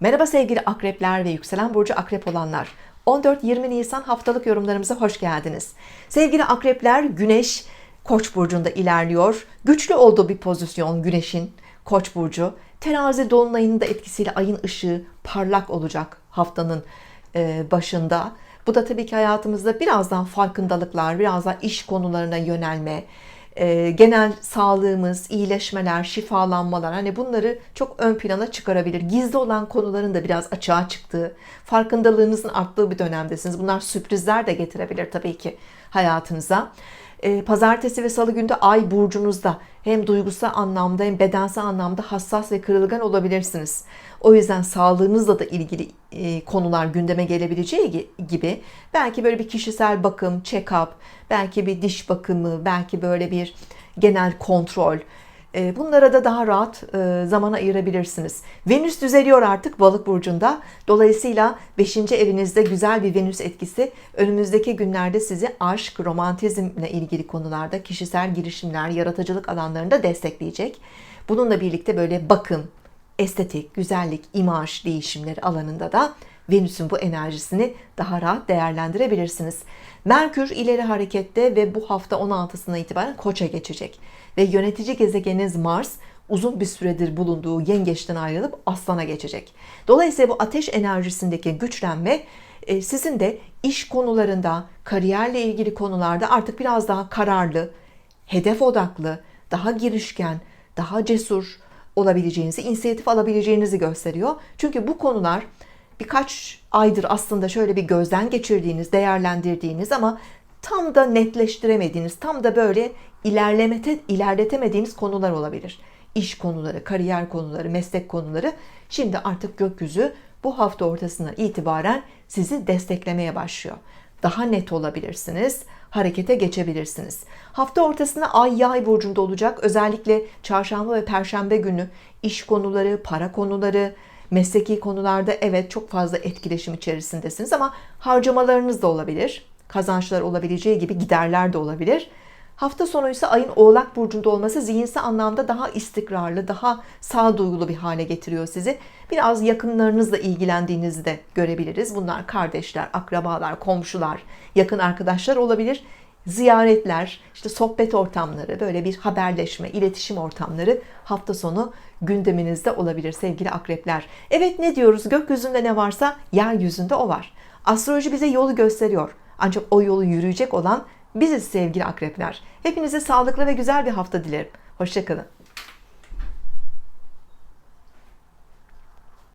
Merhaba sevgili akrepler ve yükselen burcu akrep olanlar. 14-20 Nisan haftalık yorumlarımıza hoş geldiniz. Sevgili akrepler Güneş Koç burcunda ilerliyor. Güçlü olduğu bir pozisyon Güneş'in Koç burcu. Terazi dolunayının da etkisiyle ayın ışığı parlak olacak haftanın e, başında. Bu da tabii ki hayatımızda birazdan farkındalıklar, biraz daha iş konularına yönelme, e, genel sağlığımız, iyileşmeler, şifalanmalar hani bunları çok ön plana çıkarabilir. Gizli olan konuların da biraz açığa çıktığı, farkındalığınızın arttığı bir dönemdesiniz. Bunlar sürprizler de getirebilir tabii ki hayatınıza. E, Pazartesi ve salı günde ay burcunuzda hem duygusal anlamda hem bedensel anlamda hassas ve kırılgan olabilirsiniz. O yüzden sağlığınızla da ilgili e, konular gündeme gelebileceği gibi belki böyle bir kişisel bakım, check-up, belki bir diş bakımı, belki böyle bir genel kontrol. E, Bunlara da daha rahat e, zaman ayırabilirsiniz. Venüs düzeliyor artık balık burcunda. Dolayısıyla 5. evinizde güzel bir Venüs etkisi önümüzdeki günlerde sizi aşk, romantizmle ilgili konularda kişisel girişimler, yaratıcılık alanlarında destekleyecek. Bununla birlikte böyle bakım, estetik, güzellik, imaj değişimleri alanında da Venüs'ün bu enerjisini daha rahat değerlendirebilirsiniz. Merkür ileri harekette ve bu hafta 16'sına itibaren Koç'a geçecek. Ve yönetici gezegeniniz Mars uzun bir süredir bulunduğu yengeçten ayrılıp Aslan'a geçecek. Dolayısıyla bu ateş enerjisindeki güçlenme e, sizin de iş konularında, kariyerle ilgili konularda artık biraz daha kararlı, hedef odaklı, daha girişken, daha cesur olabileceğinizi, inisiyatif alabileceğinizi gösteriyor. Çünkü bu konular birkaç aydır aslında şöyle bir gözden geçirdiğiniz, değerlendirdiğiniz ama tam da netleştiremediğiniz, tam da böyle ilerlemete, ilerletemediğiniz konular olabilir. İş konuları, kariyer konuları, meslek konuları. Şimdi artık gökyüzü bu hafta ortasına itibaren sizi desteklemeye başlıyor. Daha net olabilirsiniz, harekete geçebilirsiniz. Hafta ortasında Ay Yay burcunda olacak. Özellikle çarşamba ve perşembe günü iş konuları, para konuları, mesleki konularda evet çok fazla etkileşim içerisindesiniz ama harcamalarınız da olabilir. Kazançlar olabileceği gibi giderler de olabilir. Hafta sonu ise ayın Oğlak burcunda olması zihinsel anlamda daha istikrarlı, daha sağduyulu bir hale getiriyor sizi. Biraz yakınlarınızla ilgilendiğinizi de görebiliriz. Bunlar kardeşler, akrabalar, komşular, yakın arkadaşlar olabilir. Ziyaretler, işte sohbet ortamları, böyle bir haberleşme, iletişim ortamları hafta sonu gündeminizde olabilir sevgili akrepler. Evet ne diyoruz? Gökyüzünde ne varsa yeryüzünde o var. Astroloji bize yolu gösteriyor. Ancak o yolu yürüyecek olan biziz sevgili akrepler. Hepinize sağlıklı ve güzel bir hafta dilerim. Hoşçakalın.